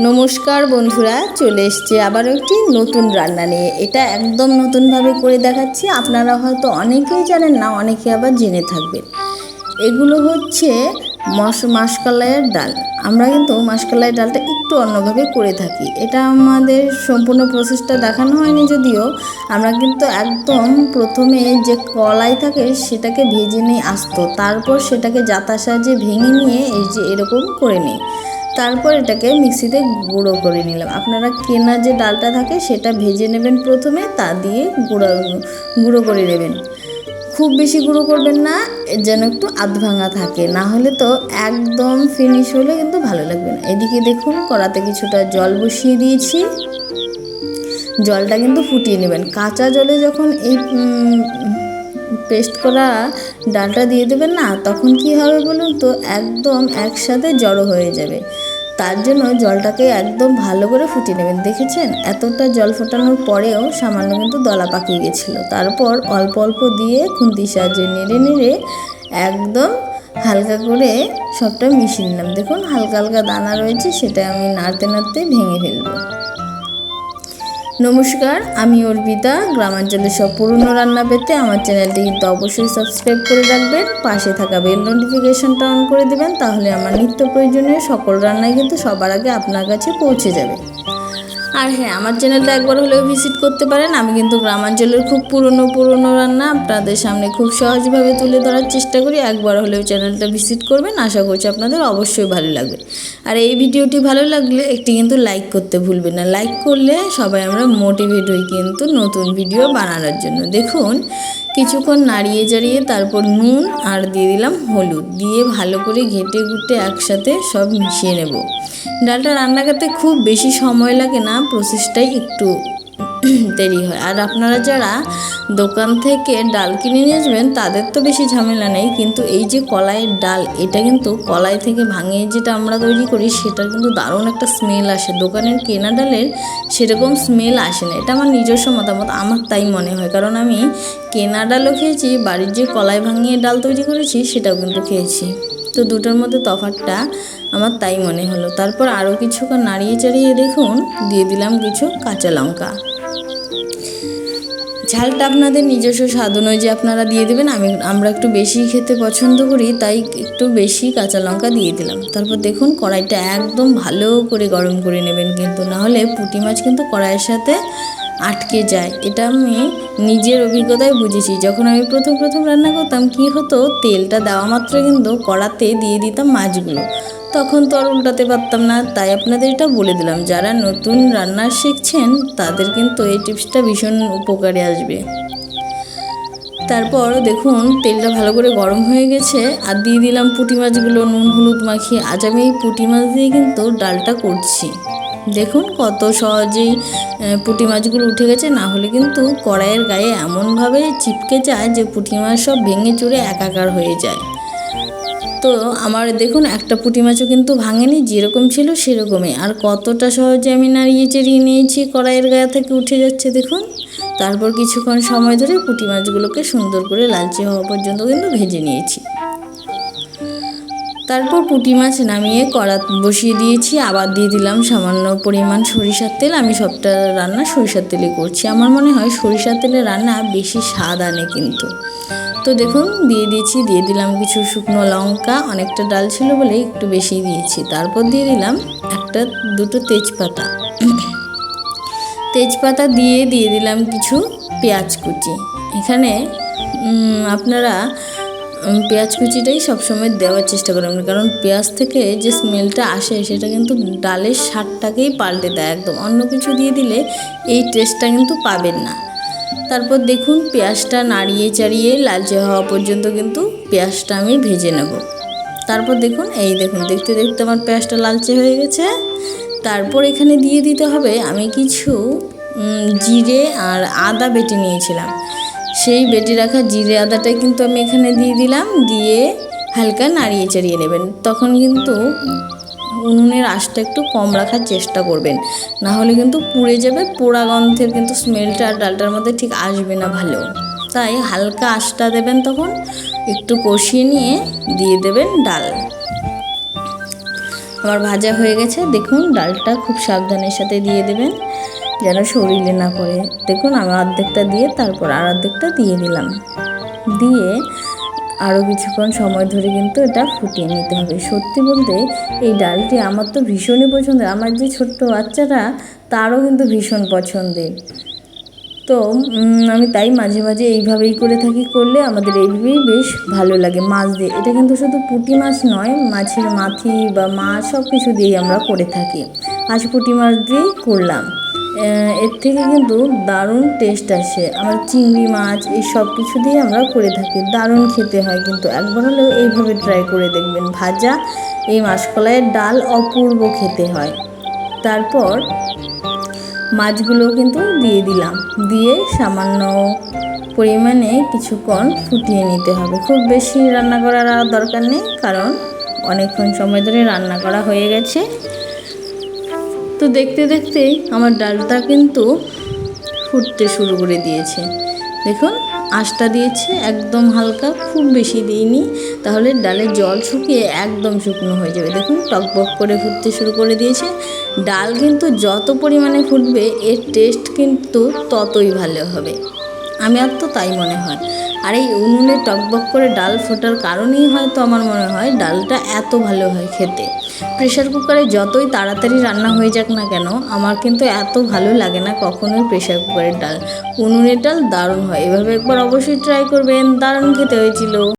নমস্কার বন্ধুরা, চলে এসছে আবারও একটি নতুন রান্না নিয়ে। এটা একদম নতুনভাবে করে দেখাচ্ছি। আপনারা হয়তো অনেকেই জানেন না অনেকে আবার জেনে থাকবেন। এগুলো হচ্ছে মশ মাসকলাইয়ের ডাল। আমরা কিন্তু মাসকলাইয়ের ডালটা একটু অন্যভাবে করে থাকি। এটা আমাদের সম্পূর্ণ প্রসেসটা দেখানো হয়নি যদিও। আমরা কিন্তু একদম প্রথমে যে কলাই থাকে, সেটাকে ভেজে নিয়ে আসতো। তারপর সেটাকে জাতা সাহায্যে ভেঙে নিয়ে এই যে এরকম করে নিই। তারপর এটাকে মিক্সিতে গুঁড়ো করে নিলাম। আপনারা কেনা যে ডালটা থাকে সেটা ভেজে নেবেন প্রথমে, তা দিয়ে গুঁড়ো গুঁড়ো করে নেবেন। খুব বেশি গুঁড়ো করবেন না, যেন একটু আধ ভাঙা থাকে। না হলে তো একদম ফিনিশ হলে কিন্তু ভালো লাগবে না। এদিকে দেখুন, কড়াতে কিছুটা জল বসিয়ে দিয়েছি। জলটা কিন্তু ফুটিয়ে নেবেন। কাঁচা জলে যখন এই পেস্ট করা ডালটা দিয়ে দেবেন না, তখন কি হবে বলুন তো, একদম একসাথে জড়ো হয়ে যাবে। তার জন্য জলটাকে একদম ভালো করে ফুটিয়ে নেবেন। দেখেছেন? এতটা জল ফোটানোর পরেও সামান্য কিন্তু দলা পাকিয়ে গেছিল। তারপর অল্প অল্প দিয়ে খুন্তির সাহায্যে নেড়ে নেড়ে একদম হালকা করে সবটা মিশিয়ে নিলাম। দেখুন, হালকা হালকা দানা রয়েছে, সেটা আমি নাড়তে নাড়তে ভেঙে ফেলব। নমস্কার, আমি অর্পিতা। গ্রামাঞ্চলের সব পুরনো রান্না পেতে আমার চ্যানেলটি কিন্তু অবশ্যই সাবস্ক্রাইব করে রাখবেন, পাশে থাকা বেল নোটিফিকেশনটা অন করে দেবেন, তাহলে আমার নিত্য প্রয়োজনীয় সকল রান্নাই কিন্তু সবার আগে আপনার কাছে পৌঁছে যাবে। আর হ্যাঁ আমার চ্যানেলটা একবার হলেও ভিজিট করতে পারেন। আমি কিন্তু গ্রামাঞ্চলের খুব পুরনো পুরনো রান্না আপনাদের সামনে খুব সহজভাবে তুলে ধরার চেষ্টা করি। একবার হলেও চ্যানেলটা ভিজিট করবেন। আশা করছি আপনাদের অবশ্যই ভালো লাগবে। আর এই ভিডিওটি ভালো লাগলে একটি কিন্তু লাইক করতে ভুলবেন না। লাইক করলে সবাই আমরা মোটিভেট হই কিন্তু নতুন ভিডিও বানানোর জন্য। দেখুন, কিছুক্ষণ নাড়িয়ে চাড়িয়ে তারপর নুন আর দিয়ে দিলাম হলুদ। দিয়ে ভালো করে ঘেটে ঘুটে একসাথে সব মিশিয়ে নেব। ডালটা রান্না করতে খুব বেশি সময় লাগে না। প্রসেসটাই একটু দেরি হয়। আর আপনারা যারা দোকান থেকে ডাল কিনে নিয়ে আসবেন, তাদের তো বেশি ঝামেলা নেই, কিন্তু এই যে কলাইয়ের ডাল, এটা কিন্তু কলাই থেকে ভাঙিয়ে যেটা আমরা তৈরি করি, সেটার কিন্তু দারুণ একটা স্মেল আসে। দোকানের কেনা ডালের সেরকম স্মেল আসে না। এটা আমার নিজস্ব মতামত, আমার তাই মনে হয়। কারণ আমি কেনা ডালও খেয়েছি, বাড়ির যে কলাই ভাঙিয়ে ডাল তৈরি করেছি, সেটাও কিন্তু খেয়েছি। তো দুটোর মধ্যে তফাতটা আমার তাই মনে হলো। তারপর আরও কিছুক্ষণ নাড়িয়ে চাড়িয়ে দেখুন, দিয়ে দিলাম কিছু কাঁচা লঙ্কা। ঝালটা আপনাদের নিজস্ব স্বাদ অনুযায়ী আপনারা দিয়ে দেবেন। আমি, আমরা একটু বেশি খেতে পছন্দ করি, তাই একটু বেশি কাঁচা লঙ্কা দিয়ে দিলাম। তারপর দেখুন, কড়াইটা একদম ভালো করে গরম করে নেবেন কিন্তু। নাহলে পুঁটি মাছ কিন্তু কড়াইয়ের সাথে আটকে যায়। এটা আমি নিজের অভিজ্ঞতায় বুঝেছি। যখন আমি প্রথম প্রথম রান্না করতাম, কি হতো? তেলটা দেওয়া মাত্র কিন্তু কড়াতে দিয়ে দিতাম মাছগুলো। তখন তো আর উল্টাতে পারতাম না। তাই আপনাদের এটা বলে দিলাম। যারা নতুন রান্না শিখছেন, তাদের কিন্তু এই টিপসটা ভীষণ উপকারে আসবে। তারপর দেখুন, তেলটা ভালো করে গরম হয়ে গেছে। আর দিয়ে দিলাম পুঁটি মাছগুলো, নুন, হলুদ মাখিয়ে। আজ আমি এই পুঁটি মাছ দিয়ে কিন্তু ডালটা করছি। দেখুন কত সহজেই পুঁটি মাছগুলো উঠে গেছে। না হলে কিন্তু কড়াইয়ের গায়ে এমনভাবে চিপকে যায় যে পুঁটি মাছ সব ভেঙে চুরে একাকার হয়ে যায়। তো আমার দেখুন একটা পুঁটি মাছও কিন্তু ভাঙেনি, যেরকম ছিল সেরকমই। আর কতটা সহজে আমি নাড়িয়ে চেড়িয়ে নিয়েছি কড়াইয়ের গায়ে থেকে উঠে যাচ্ছে দেখুন। তারপর কিছুক্ষণ সময় ধরে পুঁটি মাছগুলোকে সুন্দর করে লালচে হওয়া পর্যন্ত কিন্তু ভেজে নিয়েছি। তারপর পুঁটি মাছ নামিয়ে কড়া বসিয়ে দিয়েছি, আবার দিয়ে দিলাম সামান্য পরিমাণ সরিষার তেল। আমি সবটা রান্না সরিষার তেলে করছি। আমার মনে হয় সরিষার তেলে রান্না বেশি স্বাদ আনে কিন্তু। তো দেখুন, দিয়ে দিয়েছি, দিয়ে দিলাম কিছু শুকনো লঙ্কা। অনেকটা ডাল ছিল বলে একটু বেশি দিয়েছি। তারপর দিয়ে দিলাম একটা, দুটো তেজপাতা। তেজপাতা দিয়ে দিয়ে দিলাম কিছু পেঁয়াজ কুচি। এখানে আপনারা পেঁয়াজ কুচিটাই সবসময় দেওয়ার চেষ্টা করবেন কারণ পেঁয়াজ থেকে যে স্মেলটা আসে সেটা কিন্তু ডালের স্বাদটাকেই পাল্টে দেয় একদম। অন্য কিছু দিয়ে দিলে এই টেস্টটা কিন্তু পাবেন না। তারপর দেখুন পেঁয়াজটা নাড়িয়ে চাড়িয়ে লালচে হওয়া পর্যন্ত কিন্তু পেঁয়াজটা আমি ভেজে নেব। তারপর দেখুন, এই দেখুন, দেখতে দেখতে আমার পেঁয়াজটা লালচে হয়ে গেছে। তারপর এখানে দিয়ে দিতে হবে আমি কিছু জিরে আর আদা বেটে নিয়েছিলাম। সেই বেটে রাখা জিরে আদাটা কিন্তু আমি এখানে দিয়ে দিলাম, দিয়ে হালকা নাড়িয়ে চাড়িয়ে নেবেন। তখন কিন্তু উনুনের আঁচটা একটু কম রাখার চেষ্টা করবেন। না হলে কিন্তু পুড়ে যাবে, পোড়া গন্ধের কিন্তু স্মেলটা আর ডালটার মধ্যে ঠিক আসবে না ভালো। তাই হালকা আঁচটা দেবেন তখন, একটু কষিয়ে নিয়ে দিয়ে দেবেন ডাল। আমার ভাজা হয়ে গেছে, দেখুন ডালটা খুব সাবধানের সাথে দিয়ে দেবেন। যেন শরীরে না পড়ে দেখুন আমি অর্ধেকটা দিয়ে তারপর আর অর্ধেকটা দিয়ে দিলাম। দিয়ে আরও কিছুক্ষণ সময় ধরে কিন্তু এটা ফুটিয়ে নিতে হবে। সত্যি বলতে, এই ডালটি আমার তো ভীষণই পছন্দের। আমার যে ছোট্ট বাচ্চাটা, তারও কিন্তু ভীষণ পছন্দের। তো আমি তাই মাঝে মাঝে এইভাবেই করে থাকি, করলে আমাদের এইভাবেই বেশ ভালো লাগে মাছ দিয়ে। এটা কিন্তু শুধু পুঁটি মাছ নয়, মাছের মাথি বা মাছ সব কিছু দিয়েই আমরা করে থাকি। আজ পুঁটি মাছ দিয়েই করলাম। এর থেকে কিন্তু দারুণ টেস্ট আসে। আমরা চিংড়ি মাছ, এই সব কিছু দিয়ে আমরা করে থাকি। দারুণ খেতে হয় কিন্তু। একবার হলেও এইভাবে ট্রাই করে দেখবেন। ভাজা এই মাসকলাইয়ের ডাল অপূর্ব খেতে হয়। তারপর মাছগুলো কিন্তু দিয়ে দিলাম। দিয়ে সামান্য পরিমাণে কিছুক্ষণ ফুটিয়ে নিতে হবে। খুব বেশি রান্না করার দরকার নেই, কারণ অনেকক্ষণ সময় ধরে রান্না করা হয়ে গেছে। তো দেখতে দেখতে আমার ডালটা কিন্তু ফুটতে শুরু করে দিয়েছে। দেখুন, আঁশটা দিয়েছে একদম হালকা, খুব বেশি দিইনি। তাহলে ডালে জল শুকিয়ে একদম শুকনো হয়ে যাবে। দেখুন টকবক করে ফুটতে শুরু করে দিয়েছে। ডাল কিন্তু যত পরিমাণে ফুটবে, এর টেস্ট কিন্তু ততই ভালো হবে। আমার তো তাই মনে হয়। আর এই উনুনে টকবক করে ডাল ফোটার কারণেই হয়তো আমার মনে হয় ডালটা এত ভালো হয় খেতে। প্রেশার কুকারে যতই তাড়াতাড়ি রান্না হয়ে যাক না কেন, আমার কিন্তু এত ভালো লাগে না কখনোই প্রেশার কুকারের ডাল। উনুনের ডাল দারুণ হয়। এভাবে একবার অবশ্যই ট্রাই করবেন। দারুণ খেতে হয়েছিল।